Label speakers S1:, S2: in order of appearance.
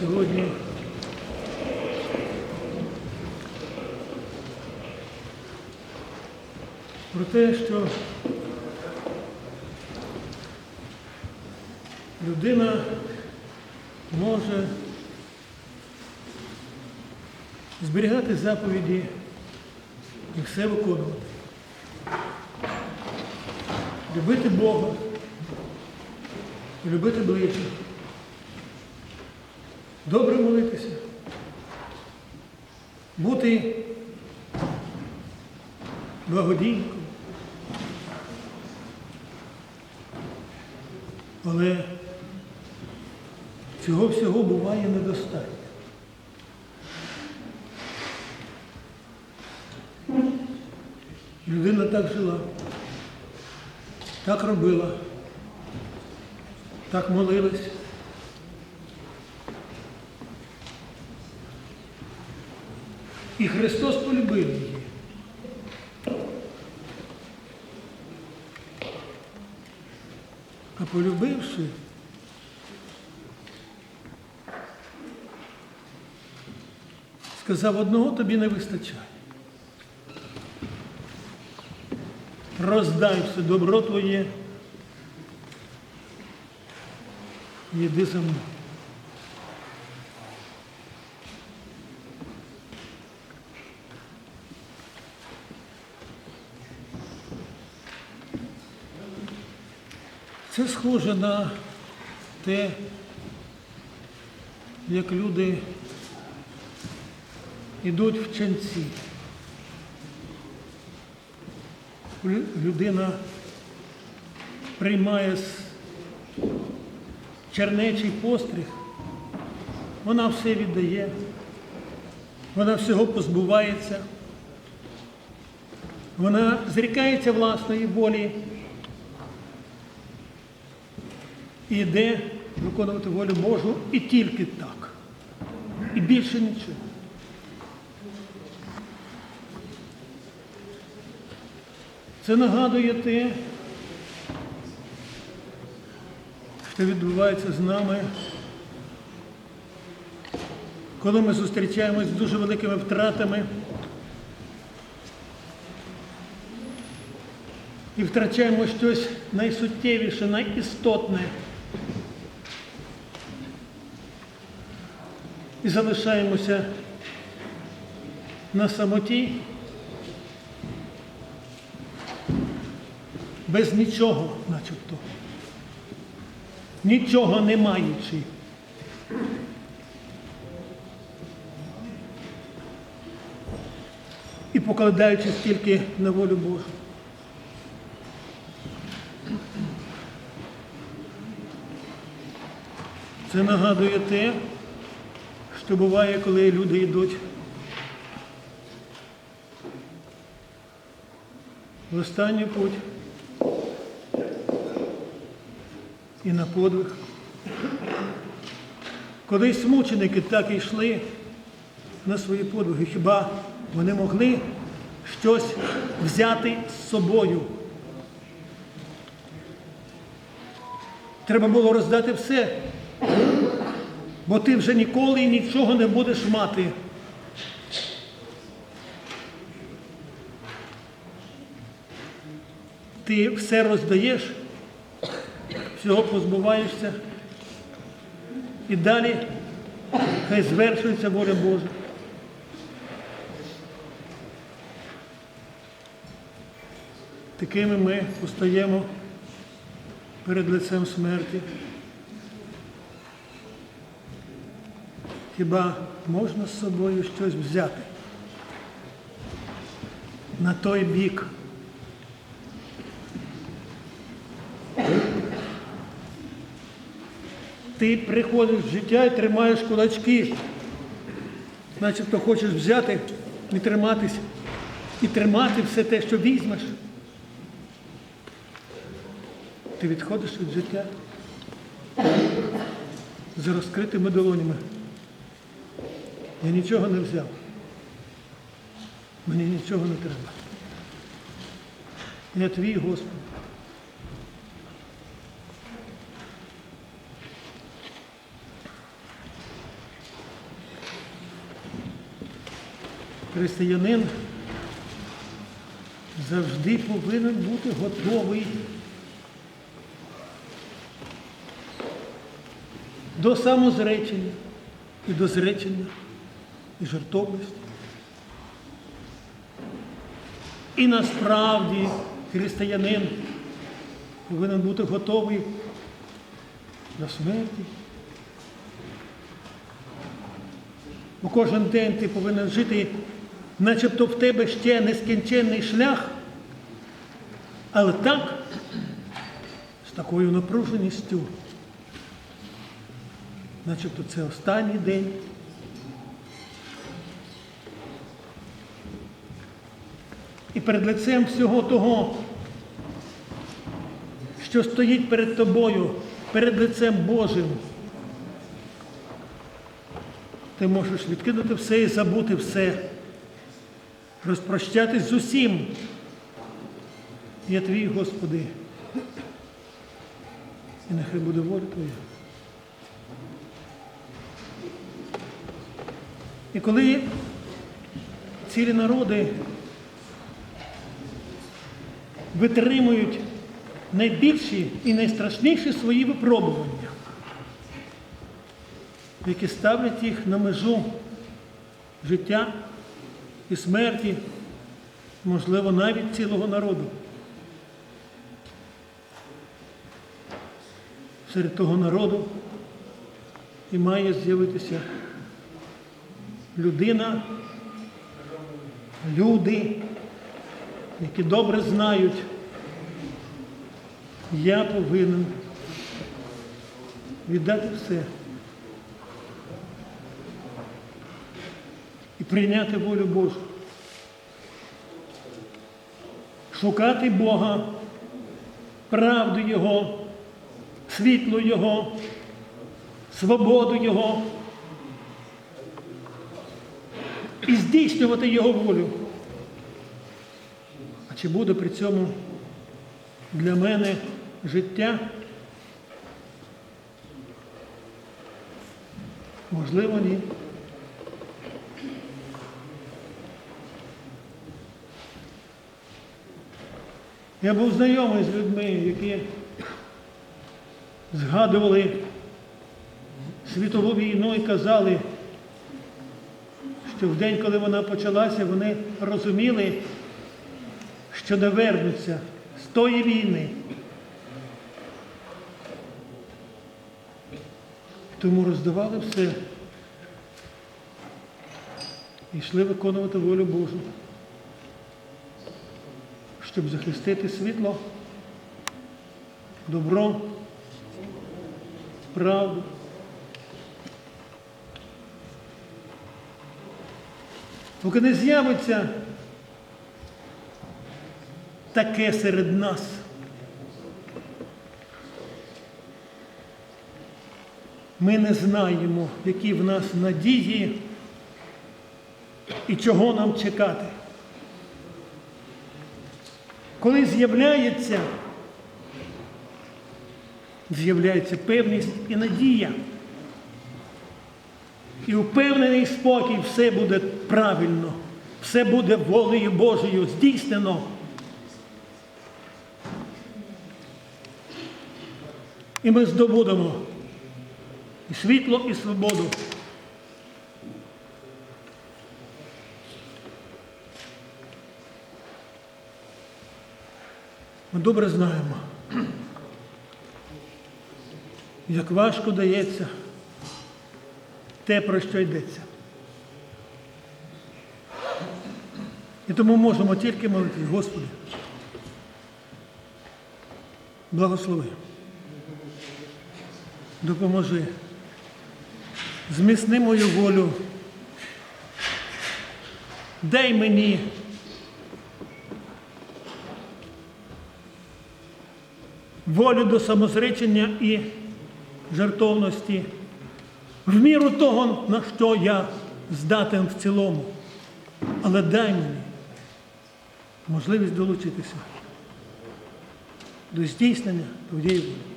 S1: сьогодні про те, що людина може зберігати заповіді і все виконувати. Любити Бога любити ближніх. Добре молитися. Бути благодійником. Але цього всього буває недостатньо. Людина так жила, так робила, так молилась. І Христос полюбив її. А полюбивши, сказав, одного тобі не вистачає. Роздай все добро твоє. Йди за мною. Це схоже на те, як люди йдуть в ченці. Людина приймає чернечий постріг, вона все віддає, вона всього позбувається, вона зрікається власної волі і йде виконувати волю Божу і тільки так. І більше нічого. Це нагадує те, що відбувається з нами, коли ми зустрічаємось з дуже великими втратами і втрачаємо щось найсуттєвіше, найістотне. І залишаємося на самоті, без нічого, начебто. Нічого не маючи. І покладаючись тільки на волю Божу. Це нагадує те, що буває, коли люди йдуть в останній путь і на подвиг. Колись мученики так і йшли на свої подвиги, хіба вони могли щось взяти з собою? Треба було роздати все, бо ти вже ніколи і нічого не будеш мати. Ти все роздаєш, всього позбуваєшся. І далі хай звершується воля Божа. Такими ми постаємо перед лицем смерті. Хіба можна з собою щось взяти на той бік? Ти приходиш в життя і тримаєш кулачки, начебто хочеш взяти і триматись, і тримати все те, що візьмеш. Ти відходиш від життя з розкритими долонями. Я нічого не взяв. Мені нічого не треба. Я твій Господь. Християнин завжди повинен бути готовий до самозречення і до зречення і жертовності. І насправді християнин повинен бути готовий до смерті. Бо кожен день ти повинен жити, начебто в тебе ще нескінченний шлях, але так, з такою напруженістю, начебто це останній день. Перед лицем всього того, що стоїть перед тобою, перед лицем Божим, ти можеш відкинути все і забути все, розпрощатись з усім. Я твій, Господи, і нехай буде воля Твоя. І коли цілі народи витримують найбільші і найстрашніші свої випробування, які ставлять їх на межу життя і смерті, можливо, навіть цілого народу. Серед того народу і має з'явитися людина, люди, які добре знають, я повинен віддати все і прийняти волю Божу. Шукати Бога, правду Його, світло Його, свободу Його і здійснювати Його волю. Чи буде при цьому для мене життя? Можливо, ні. Я був знайомий з людьми, які згадували світову війну і казали, що в день, коли вона почалася, вони розуміли, що не вернуться з тої війни. Тому роздавали все і йшли виконувати волю Божу, щоб захистити світло, добро, правду. Поки не з'явиться таке серед нас. Ми не знаємо, які в нас надії і чого нам чекати. Коли з'являється, з'являється певність і надія. І впевнений спокій, все буде правильно, все буде волею Божою здійснено. І ми здобудемо і світло, і свободу. Ми добре знаємо, як важко дається те, про що йдеться. І тому можемо тільки молитися, Господи, благослови, допоможи, зміцни мою волю, дай мені волю до самозречення і жертовності в міру того, на що я здатен в цілому. Але дай мені можливість долучитися до здійснення твоєї волі.